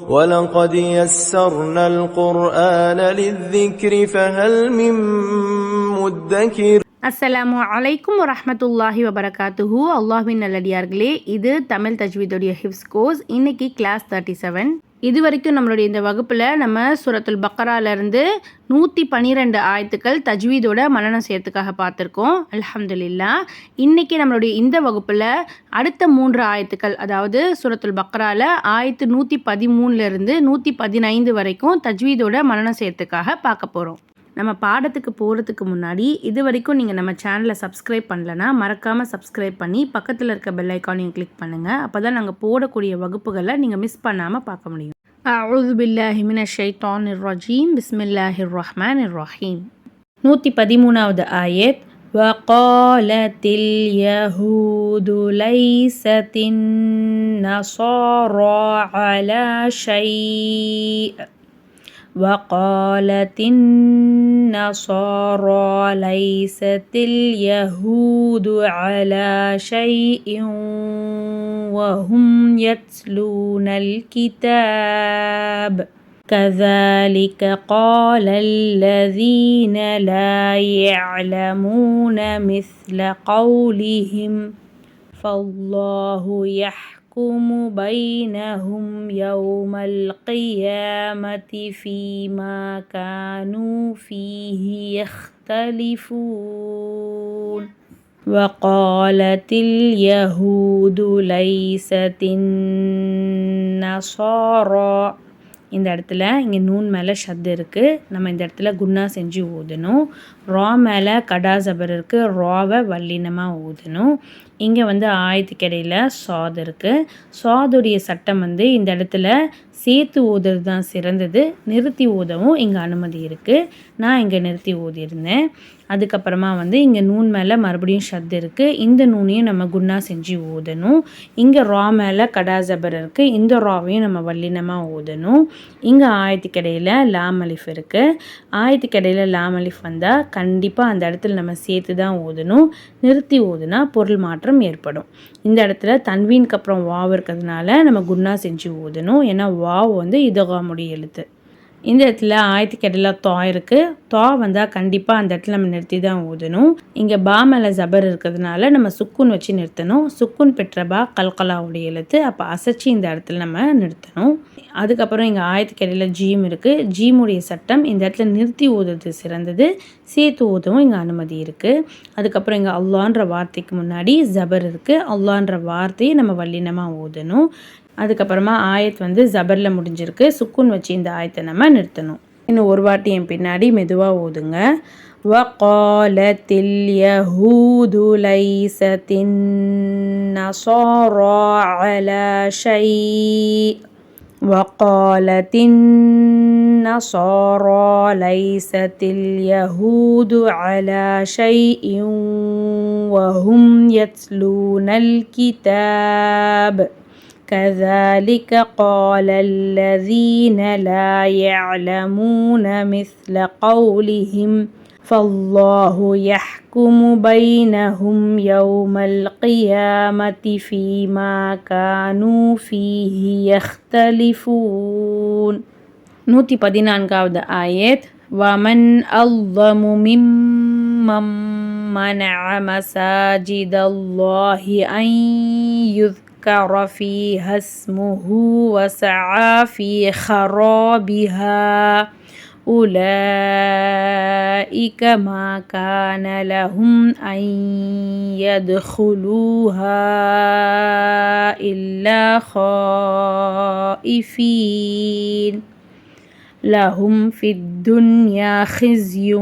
ولقد يسرنا القرآن للذكر فهل من مدكر அஸ்ஸலாமு அலைக்கும் வரஹ்மத்துல்லாஹி வபரகாத்துஹு அல்லாஹ்வின் நல்லடியார்களே இது தமிழ் தஜ்வீதுடைய ஹிப்ஸ் கோர்ஸ் இன்னைக்கு கிளாஸ் தேர்ட்டி செவன் இது வரைக்கும் நம்மளுடைய இந்த வகுப்பில் நம்ம சுரத்துல் பக்கராலேருந்து நூற்றி பன்னிரெண்டு ஆயத்துக்கள் தஜ்வீதோட மனநம் செய்யறதுக்காக பார்த்துருக்கோம். அல்ஹம்துலில்லா. இன்றைக்கி நம்மளுடைய இந்த வகுப்பில் அடுத்த மூன்று ஆயத்துக்கள் அதாவது சுரத்துல் பக்ராவில் ஆயத்து நூற்றி பதிமூணுலேருந்து நூற்றி பதினைந்து வரைக்கும் தஜ்வீதோட மனநம் செய்யறதுக்காக பார்க்க போகிறோம் நம்ம பாடத்துக்கு போகிறதுக்கு முன்னாடி இது வரைக்கும் நீங்கள் நம்ம சேனலை சப்ஸ்கிரைப் பண்ணலனா மறக்காமல் சப்ஸ்கிரைப் பண்ணி பக்கத்தில் இருக்க பெல் ஐக்கானையும் கிளிக் பண்ணுங்கள் அப்போ தான் நாங்கள் போடக்கூடிய வகுப்புகளை நீங்கள் மிஸ் பண்ணாமல் பார்க்க முடியும் أعوذ بالله من الشيطان الرجيم بسم الله الرحمن الرحيم நூற்றி பதிமூணாவது ஆயத் وقالت اليهود ليست النصارى على شيء وقالت النصارى ليست اليهود على شيء وهم يتلون الكتاب. كذلك قال الذين لا يعلمون مثل قولهم فالله يحكم يحكم بينهم يوم القيامة فيما كانوا فيه يختلفون. وقالت اليهود ليست النصارى. இந்த இடத்துல இங்கே நூன் மேலே ஷத் இருக்குது நம்ம இந்த இடத்துல குன்னா செஞ்சு ஊதணும். ரா மேலே கடா ஜபர் இருக்குது ராவை வல்லினமாக ஊதணும். இங்கே வந்து ஆயத்துக்கிடையில் சாத் இருக்குது சாதுடைய சட்டம் வந்து இந்த இடத்துல சேர்த்து ஊதுறது தான் சிறந்தது. நிறுத்தி ஊதவும் இங்கே அனுமதி இருக்குது நான் இங்கே நிறுத்தி ஊதியிருந்தேன். அதுக்கப்புறமா வந்து இங்கே நூன் மேலே மறுபடியும் ஷத் இருக்குது இந்த நூனையும் நம்ம குன்னா செஞ்சு ஊதணும். இங்கே ரா மேலே கடாசபர் இருக்குது இந்த ராவையும் நம்ம வல்லினமாக ஊதணும். இங்கே ஆயத்துக்கிடையில் லாம் அலிஃப் இருக்குது ஆயத்துக்கிடையில் லாம் அலிஃப் வந்தால் கண்டிப்பாக அந்த இடத்துல நம்ம சேர்த்து தான் ஊதணும். நிறுத்தி ஊதுனா பொருள் மாற்றம் ஏற்படும். இந்த இடத்துல தன்வீனுக்கு அப்புறம் வாவ் இருக்கிறதுனால நம்ம குன்னா செஞ்சு ஊதணும். ஏன்னா வாவ் வந்து இதகாமுடைய எழுத்து. இந்த இடத்துல ஆயத்துக்கிடையில் தோ இருக்குது தோ வந்தால் கண்டிப்பாக அந்த இடத்துல நம்ம நிறுத்தி தான் ஊதணும். இங்கே பா மேலே ஜபர் இருக்கிறதுனால நம்ம சுக்குன் வச்சு நிறுத்தணும். சுக்குன் பெற்ற பா கல்கலாவுடைய எழுத்து. அப்போ அசைச்சு இந்த இடத்துல நம்ம நிறுத்தணும். அதுக்கப்புறம் இங்கே ஆயத்துக்கிடையில் ஜீம் இருக்குது ஜீமுடைய சட்டம் இந்த இடத்துல நிறுத்தி ஊதுறது சிறந்தது. சேர்த்து ஊதவும் இங்கே அனுமதி இருக்குது அதுக்கப்புறம் இங்கே அல்லான்ற வார்த்தைக்கு முன்னாடி ஜபர் இருக்குது அல்லான்ற வார்த்தையை நம்ம வல்லினமாக ஊதணும். அதுக்கப்புறமா ஆயத் வந்து ஜபரில் முடிஞ்சிருக்கு சுக்குன் வச்சு இந்த ஆயத்தை நம்ம நிறுத்தணும் இன்னும் ஒரு வாட்டி என் பின்னாடி மெதுவாக ஓதுங்க وقالت اليهود ليست النصارى على شيء وقالت النصارى ليست اليهود على شيء وهم يتلون الكتاب كذلك قال الذين لا يعلمون مثل قولهم فالله يحكم بينهم يوم القيامة فيما كانوا فيه يختلفون நூற்றி பதினான்காவது ஆயத் ومن أظلم ممن منع مساجد الله أن يذكر ذكر فيها اسمه وسعى في خرابها. أولئك ما كان لهم أن يدخلوها إلا خائفين. لهم في الدنيا خزي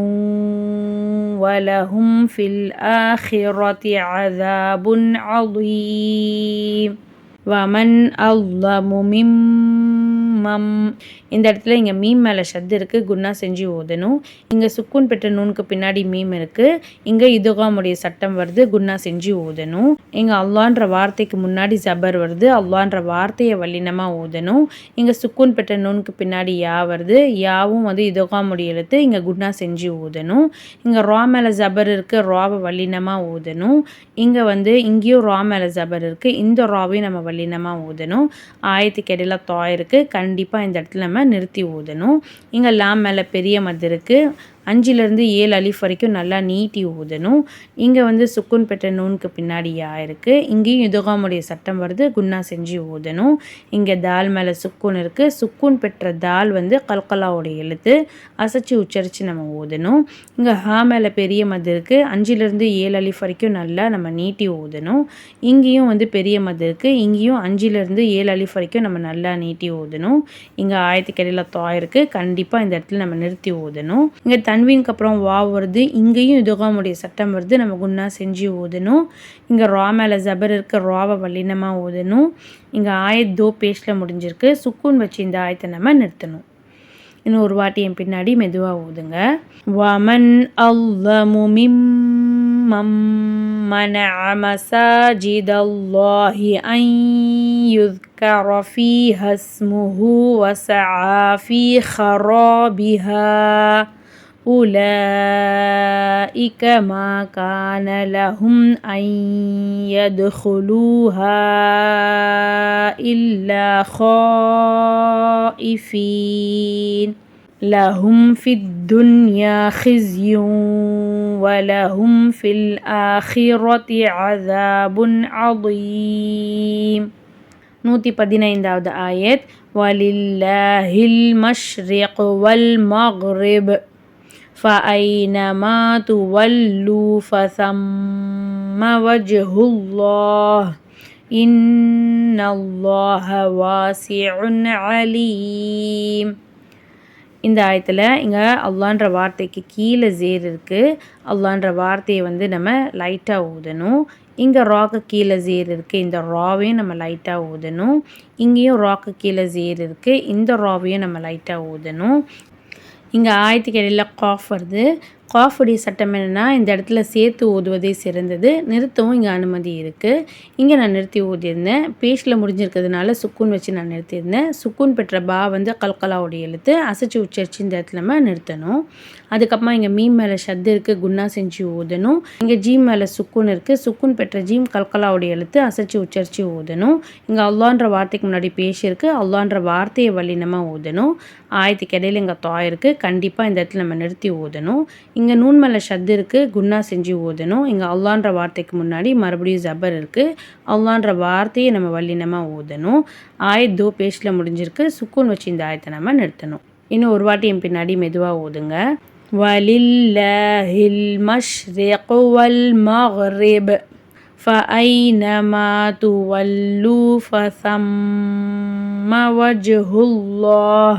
ولهم في الآخرة عذاب عظيم. ومن أظلم ممن இந்த இடத்துல இங்கே மீம் மேலே ஷத்து இருக்குது குன்னா செஞ்சு ஓதணும் இங்கே சுக்குன் பெற்ற நூனுக்கு பின்னாடி மீம் இருக்குது இங்கே இதுகாமுடைய சட்டம் வருது. குன்னா செஞ்சு ஓதணும் இங்கே அல்லான்ற வார்த்தைக்கு முன்னாடி ஜபர் வருது. அல்லான்ற வார்த்தையை வல்லினமாக ஓதணும் இங்கே சுக்குன் பெற்ற நூனுக்கு பின்னாடி யா வருது. யாவும் வந்து இதுகாமுடைய எழுத்து இங்கே குன்னா செஞ்சு ஓதணும் இங்கே ரா மேலே ஜபர் இருக்குது ராவை வல்லினமாக ஓதணும் இங்கே வந்து இங்கேயும் ரா மேலே ஜபர் இருக்குது இந்த ராவையும் நம்ம வல்லினமாக ஓதணும் ஆயத்துக்கு இடையில தா இருக்குது கண்டிப்பாக இந்த இடத்துல நம்ம நிறுத்தி ஊதணும். இங்கே லாம் மேலே பெரிய மது இருக்குது அஞ்சுலேருந்து ஏழு அலிஃப் வரைக்கும் நல்லா நீட்டி ஊதணும். இங்கே வந்து சுக்குன் பெற்ற நூனுக்கு பின்னாடி யா இருக்குது இங்கேயும் இதுகாமுடைய சட்டம் வருது. குன்னா செஞ்சு ஊதணும். இங்கே தால் மேலே சுக்குன் இருக்குது சுக்குன் பெற்ற தால் வந்து கல்கலாவுடைய எழுத்து. அசைச்சு உச்சரித்து நம்ம ஊதணும். இங்கே ஹா மேலே பெரிய மது இருக்குது அஞ்சுலேருந்து ஏழு அலிஃப் வரைக்கும் நல்லா நம்ம நீட்டி ஊதணும். இங்கேயும் வந்து பெரிய மது இருக்குது இங்கேயும் அஞ்சுலேருந்து ஏழு அலிஃப் வரைக்கும் நம்ம நல்லா நீட்டி ஊதணும். இங்கே ஆயிரத்தி கடையில் தா இருக்குது கண்டிப்பாக இந்த இடத்துல நம்ம நிறுத்தி ஊதணும். இங்கே தன் தன்வீனுக்கு அப்புறம் வா வருது இங்கேயும் இதுகாமுடைய சட்டம் வருது நம்ம குன்னா செஞ்சு ஓதணும் இங்கே ரா மேலே ஜபர் இருக்க ராவை வல்லினமாக ஓதணும் இங்கே ஆயத் தோ பேஸ்டில் முடிஞ்சிருக்கு சுக்கூன் வச்சு இந்த ஆயத்தை நம்ம நிறுத்தணும் இன்னும் ஒரு வாட்டி என் பின்னாடி மெதுவாக ஊதுங்க வமன் அல்லமு மிம்மம் منع مساجد الله أن يذكر فيها اسمه وسعى في خرابها أولئك ما كان لهم أن يدخلوها إلا خائفين لهم في الدنيا خزي ولهم في الآخرة عذاب عظيم நூற்றி பதினைந்தாவது ஆயத் ولله المشرق والمغرب فأينما تولوا فثم وجه الله إن الله واسع عليم இந்த ஆயத்தில் இங்கே அல்லான்ற வார்த்தைக்கு கீழே ஜேர் இருக்குது அல்லான்ற வார்த்தையை வந்து நம்ம லைட்டாக ஊதணும் இங்கே ராக்கு கீழே ஜேர் இருக்குது இந்த ராவையும் நம்ம லைட்டாக ஊதணும் இங்கேயும் ராக்கு கீழே ஜேர் இருக்குது இந்த ராவையும் நம்ம லைட்டாக ஊதணும் இங்கே ஆயத்துக்கு இடையில காஃப் வருது. காஃபுடைய சட்டம் என்னென்னா இந்த இடத்துல சேர்த்து ஓதுவதே சிறந்தது. நிறுத்தவும் இங்கே அனுமதி இருக்குது இங்கே நான் நிறுத்தி ஓதியிருந்தேன் பேஷில் முடிஞ்சிருக்கிறதுனால சுக்குன் வச்சு நான் நிறுத்தியிருந்தேன். சுக்குன் பெற்ற பா வந்து கல்கலாவுடைய எழுத்து. அசைச்சு உச்சரிச்சு இந்த இடத்துல நம்ம நிறுத்தணும். அதுக்கப்புறமா இங்கே மீன் மேலே ஷத்து இருக்குது குன்னா செஞ்சு ஓதணும் இங்கே ஜீம் மேலே சுக்குன் இருக்குது சுக்குன் பெற்ற ஜீம் கல்கலாவுடைய எழுத்து. அசைச்சு உச்சரிச்சு ஓதணும் இங்கே அல்லான்ற வார்த்தைக்கு முன்னாடி பேஷ் இருக்குது அல்லான்ற வார்த்தையை வல்லினமாக ஓதணும் ஆயத்துக்கு இடையில இங்கே தாய் இருக்குது கண்டிப்பாக இந்த இடத்துல நம்ம நிறுத்தி ஓதணும் இங்கே நூன் மேலே ஷத்து இருக்குது குன்னா செஞ்சு ஓதணும் இங்கே அல்லான்ற வார்த்தைக்கு முன்னாடி மறுபடியும் ஜபர் இருக்குது அல்லான்ற வார்த்தையை நம்ம வல்லினமாக ஓதணும் ஆயத் தோ பேஸ்டில் முடிஞ்சிருக்கு சுக்கூன் வச்சு இந்த ஆயத்தை நம்ம நிறுத்தணும் இன்னும் ஒரு வாட்டி என் பின்னாடி மெதுவாக ஓதுங்க வலில்லாஹில் மஷ்ரிக் வல் மக்ரிப் فأينما تولوا فثم وجه الله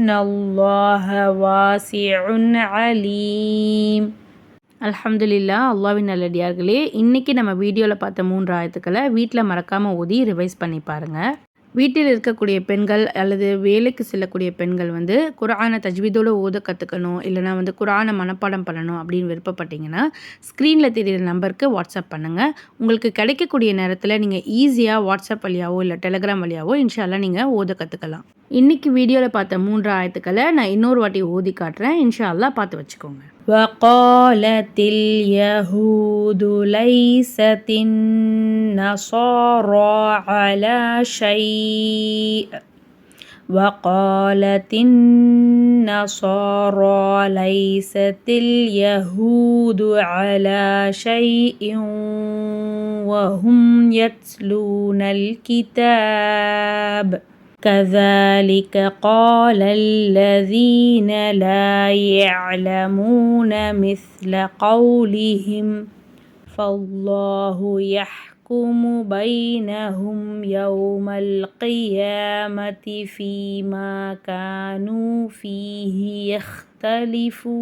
இன்னல்லாஹ வாசிஉன் அலீம். அல்ஹம்துலில்லா அல்லாவின் நல்லடியார்களே இன்றைக்கி நம்ம வீடியோவில் பார்த்த மூன்று ஆயத்துக்களை வீட்டில் மறக்காமல் ஊதி ரிவைஸ் பண்ணி பாருங்கள் வீட்டில் இருக்கக்கூடிய பெண்கள் அல்லது வேலைக்கு செல்லக்கூடிய பெண்கள் வந்து குரானை தஜ்வீதோடு ஓத கற்றுக்கணும் இல்லைனா வந்து குரானை மனப்பாடம் பண்ணணும் அப்படின்னு விருப்பப்பட்டீங்கன்னா ஸ்க்ரீனில் தெரியிற நம்பருக்கு வாட்ஸ்அப் பண்ணுங்கள் உங்களுக்கு கிடைக்கக்கூடிய நேரத்தில் நீங்கள் ஈஸியாக வாட்ஸ்அப் வழியாவோ இல்லை டெலிகிராம் வழியாவோ இன்ஷால்லாம் நீங்கள் ஓத கற்றுக்கலாம் இன்றைக்கி வீடியோவில் பார்த்த மூன்று ஆயத்துக்களை நான் இன்னொரு வாட்டி ஓதி காட்டுறேன். இன்ஷால்லாம் பார்த்து வச்சுக்கோங்க. وقالت اليهود ليست النصارى على شيء. وقالت النصارى ليست اليهود على شيء وهم يتلون الكتاب. كذلك قال الذين لا يعلمون مثل قولهم فالله يحكم بينهم يوم القيامة فيما كانوا فيه يختلفون.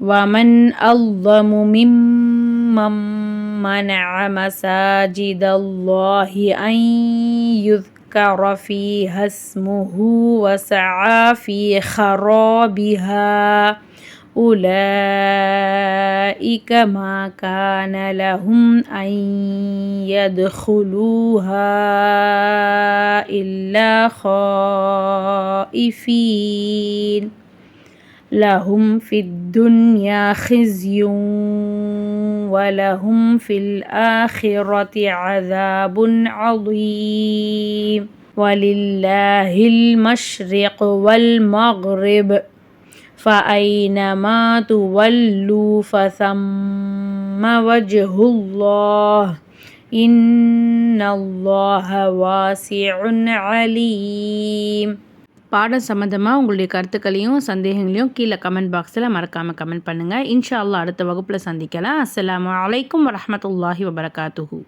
ومن أظلم ممن منع مساجد الله أن يذكر ذكر فيها اسمه وسعى في خرابها. أولئك ما كان لهم أن يدخلوها إلا خائفين. لهم في الدنيا خزي ولهم في الآخرة عذاب عظيم. ولله المشرق والمغرب فأينما تولوا فثم وجه الله. إن الله واسع عليم. பாடம் சம்மந்தமாக உங்களுடைய கருத்துக்களையும் சந்தேகங்களையும் கீழே கமெண்ட் பாக்ஸில் மறக்காமல் கமெண்ட் பண்ணுங்கள் இன்ஷா அல்லா அடுத்த வகுப்பில் சந்திக்கலாம். அஸ்லாம் அலைக்கும் வரமத்துல்லாஹி வபரகாத்துஹூ.